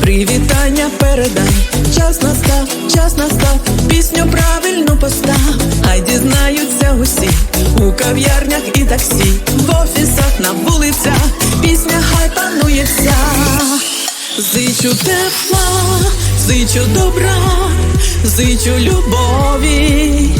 Привітання, передай. Час настав, час настав, пісню правильно постав. Хай дізнаються усі у кав'ярнях і таксі, в офісах на вулицях, пісня хай панує вся. Зичу тепла, зичу добра, зичу любові,